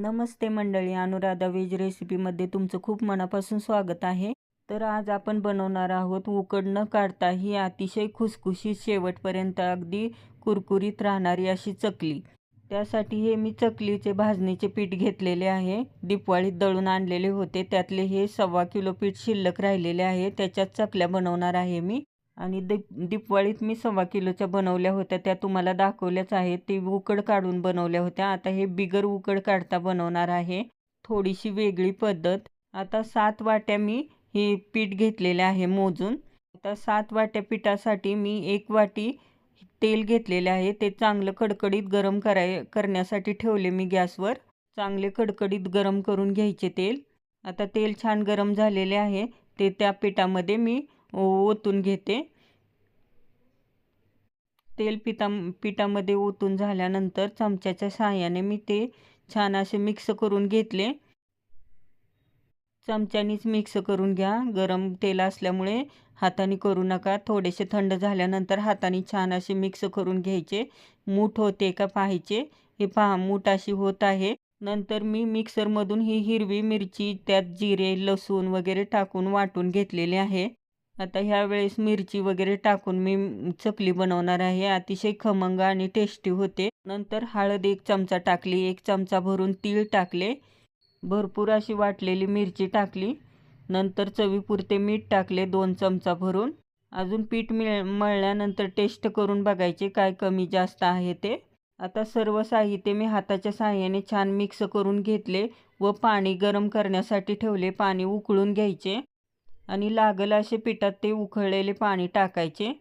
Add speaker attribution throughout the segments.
Speaker 1: नमस्ते मंडळी अनुराधा वेज रेसिपीमध्ये तुमचं खूप मनापासून स्वागत आहे. तर आज आपण बनवणार आहोत उकड न काढता ही अतिशय खुसखुशीत शेवटपर्यंत अगदी कुरकुरीत राहणारी अशी चकली. त्यासाठी हे मी चकलीचे भाजणीचे पीठ घेतलेले आहे. दिपवाळीत दळून आणलेले होते. त्यातले हे सव्वा किलो पीठ शिल्लक राहिलेले आहे. त्याच्यात चकल्या बनवणार आहे मी. आणि दीप दीपवाळीत मी सव्वा किलोच्या बनवल्या होत्या त्या तुम्हाला दाखवल्याच आहेत. ते उकड काढून बनवल्या होत्या. आता हे बिगर उकड काढता बनवणार आहे. थोडीशी वेगळी पद्धत. आता सात वाट्या मी हे पीठ घेतलेले आहे मोजून. आता सात वाट्या पिठासाठी मी एक वाटी तेल घेतलेले आहे. ते चांगलं कडकडीत गरम कराय करण्यासाठी ठेवले मी गॅसवर. चांगले कडकडीत गरम करून घ्यायचे तेल. आता तेल छान गरम झालेले आहे. ते त्या पिठामध्ये मी ओतून घेते. तेल पिठा पिठामध्ये ओतून झाल्यानंतर चमच्याच्या सहाय्याने मी ते छान असे मिक्स करून घेतले. चमच्यानीच मिक्स करून घ्या. गरम तेल असल्यामुळे हाताने करू नका. थोडेसे थंड झाल्यानंतर हाताने छान असे मिक्स करून घ्यायचे. मूठ होते का पाहायचे. हे पहा मूठ अशी होत आहे. नंतर मी मिक्सरमधून ही हिरवी मिरची त्यात जिरे लसूण वगैरे टाकून वाटून घेतलेले आहे. आता ह्या वेळेस मिरची वगैरे टाकून मी चकली बनवणार आहे. अतिशय खमंग आणि टेस्टी होते. नंतर हळद एक चमचा टाकली एक चमचा भरून तीळ टाकले. भरपूर अशी वाटलेली मिरची टाकली. नंतर चवीपुरते मीठ टाकले दोन चमचा भरून. अजून पीठ मिळ मळल्यानंतर टेस्ट करून बघायचे काय कमी जास्त आहे ते. आता सर्व साहित्य मी हाताच्या साहाय्याने छान मिक्स करून घेतले व पाणी गरम करण्यासाठी ठेवले. पाणी उकळून घ्यायचे. आणि लागल असे पिठात ते उकळलेले पाणी टाकायचे.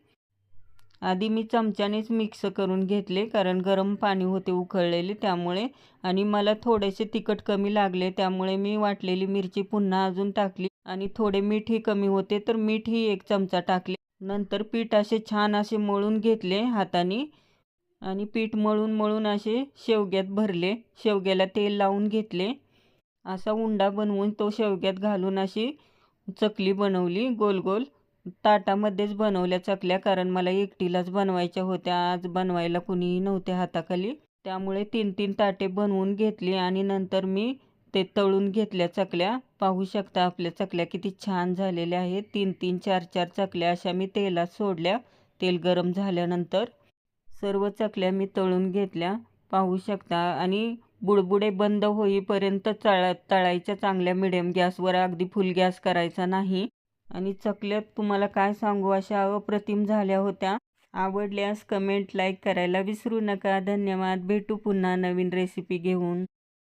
Speaker 1: आधी मी चमच्यानेच मिक्स करून घेतले कारण गरम पाणी होते उकळलेले त्यामुळे आणि मला थोडेसे तिखट कमी लागले त्यामुळे मी वाटलेली मिरची पुन्हा अजून टाकली आणि थोडे मीठही कमी होते तर मीठही एक चमचा टाकले. नंतर पीठ असे छान असे मळून घेतले हाताने आणि पीठ मळून मळून असे शेवग्यात भरले. शेवग्याला तेल लावून घेतले. असा उंडा बनवून तो शेवग्यात घालून अशी चकली बनवली गोल गोल. ताटामध्येच बनवल्या चकल्या कारण मला एकटीलाच बनवायच्या होत्या. आज बनवायला कुणीही नव्हते हाताखाली. त्यामुळे तीन तीन ताटे बनवून घेतली आणि नंतर मी ते तळून घेतल्या चकल्या. पाहू शकता आपल्या चकल्या किती छान झालेल्या आहेत. तीन तीन चार चार चकल्या अशा मी तेलात सोडल्या. तेल गरम झाल्यानंतर सर्व चकल्या मी तळून घेतल्या. पाहू शकता आणि बुडबुडे बंद होईपर्यंत तळ तळायच्या चांगल्या मिडियम गॅसवर अगदी फुल गॅस करायचा नाही. आणि चकल्यात तुम्हाला काय सांगू अशा अप्रतिम झाल्या होत्या. आवडल्यास कमेंट लाईक करायला विसरू नका. धन्यवाद. भेटू पुन्हा नवीन रेसिपी घेऊन.